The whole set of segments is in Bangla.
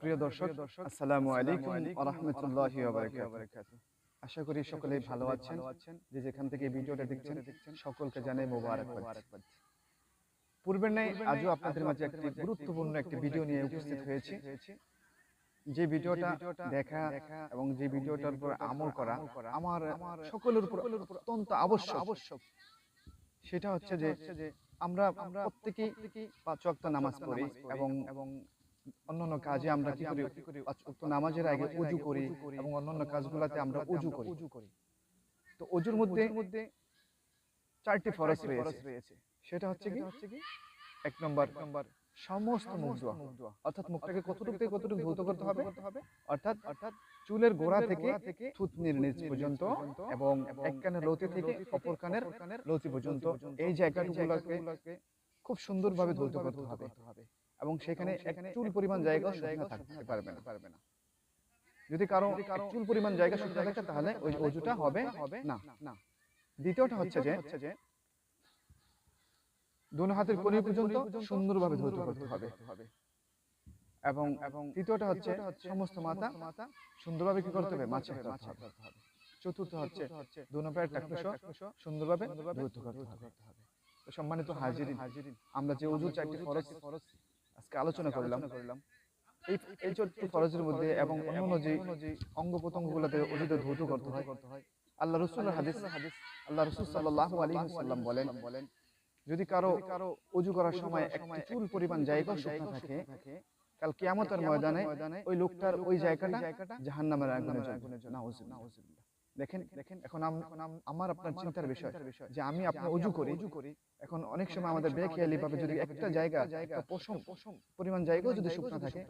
প্রিয় দর্শক আসসালামু আলাইকুম ওয়া রাহমাতুল্লাহি ওয়া বারাকাতুহু। আশা করি সকলেই ভালো আছেন যে যেখান থেকে ভিডিওটা দেখছেন সকলকে জানাই মোবারকবাদ। পূর্বের ন্যায় আজও আপনাদের মাঝে একটি গুরুত্বপূর্ণ একটি ভিডিও নিয়ে উপস্থিত হয়েছি। যে ভিডিওটা দেখা এবং যে ভিডিওটার উপর আমল করা আমার সকলের উপর অত্যন্ত আবশ্যক। আবশ্যক। সেটা হচ্ছে যে আমরা প্রত্যেকেই পাঁচ ওয়াক্ত নামাজ পড়ি এবং এবং অন্যান্য কাজে আমরা কি করি? নামাজের আগে উজু করি এবং অন্যান্য কাজগুলোতে আমরা উজু করি। তো অজুর মধ্যে চারটি ফরজ রয়েছে। সেটা হচ্ছে কি? এক নম্বর নম্বর সমস্ত মুখ ধোয়া অর্থাৎ মুখটাকে কতটুকু থেকে কতটুকু ধৌত করতে হবে? অর্থাৎ অর্থাৎ চুলের গোড়া থেকে থুতনির নিচ পর্যন্ত এবং এক কানের লতি থেকে অপর কানের লতি পর্যন্ত। এই জায়গাগুলোকে খুব সুন্দরভাবে ধৌত করতে হবে। এবং সেখানে চুল পরিমাণ জায়গা শুকনো থাকতে পারবে না। পারবে না। যদি কারও চুল পরিমাণ জায়গা শুকনো থাকে তাহলে ওই অজুটা হবে না। না। দ্বিতীয়টা হচ্ছে যে দোনো হাতের কোণে পর্যন্ত সুন্দরভাবে ধৌত করতে হবে। এবং এবং তৃতীয়টা হচ্ছে সমস্ত মাথা সুন্দরভাবে কি করতে হবে? মাছে করতে হবে। চতুর্থ হচ্ছে দোনো পায়ের টাকনুশো সুন্দরভাবে ধৌত করতে হবে। সম্মানিত হাজিরিন আমরা যে ওজু চারটি ফরজ আজকে আলোচনা করলাম। এই এই চারটি ফরজের মধ্যে এবং অন্যান্য যে অঙ্গ প্রত্যঙ্গগুলোতে অজুতে ধৌত করতে হয়। আল্লাহ রসুলের হাদিস আল্লাহ রসুল সাল্লাল্লাহু আলাইহি ওয়াসাল্লাম বলেন বলেন যদি কারও কারও অজু করার সময় একটি চুল পরিমাণ জায়গা শুকনো থাকে কাল কিয়ামতের ময়দানে ওই লোকটার ওই জায়গাটা জাহান্নামের আগুনে জ্বলবে নাউজুবিল্লাহ। দেখেন দেখেন এখন আম- আম- আমার আপনার চিন্তার বিষয়। যে আমি আপনার অজু করি এখন অনেক সময় আমাদের বেখেয়ালি ভাবে যদি একটা জায়গা একটা পশম পরিমাণ জায়গাও যদি শুকনো থাকে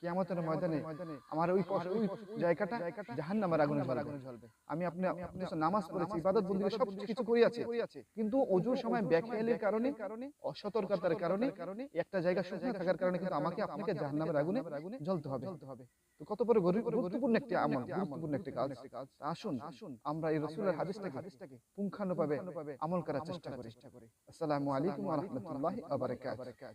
কিয়ামতের ময়দানে আমার ওই ওই জায়গাটা জাহান্নামের আগুনে জ্বলবে। আমি আপনি আপনি নামাজ পড়েছি ইবাদত বন্দি সব কিছু করি আছে। কিন্তু অজুর সময় বেখেয়ালির কারণে অসতর্কতার কারণে একটা জায়গা শুকনো থাকার কারণে কিন্তু আমাকে আপনাকে জাহান্নামের আগুনে জ্বলতে হবে। তো কত বড় গরি- গুরুত্বপূর্ণ একটি আমল গুরুত্বপূর্ণ একটি কাজ আসুন আসুন আমরা এই রসুলের হাদিসটাকে পুঙ্খানুভাবে আমল করার চেষ্টা করি। আসসালামু আলাইকুম ওয়া রাহমাতুল্লাহি ওয়া বারাকাতুহু।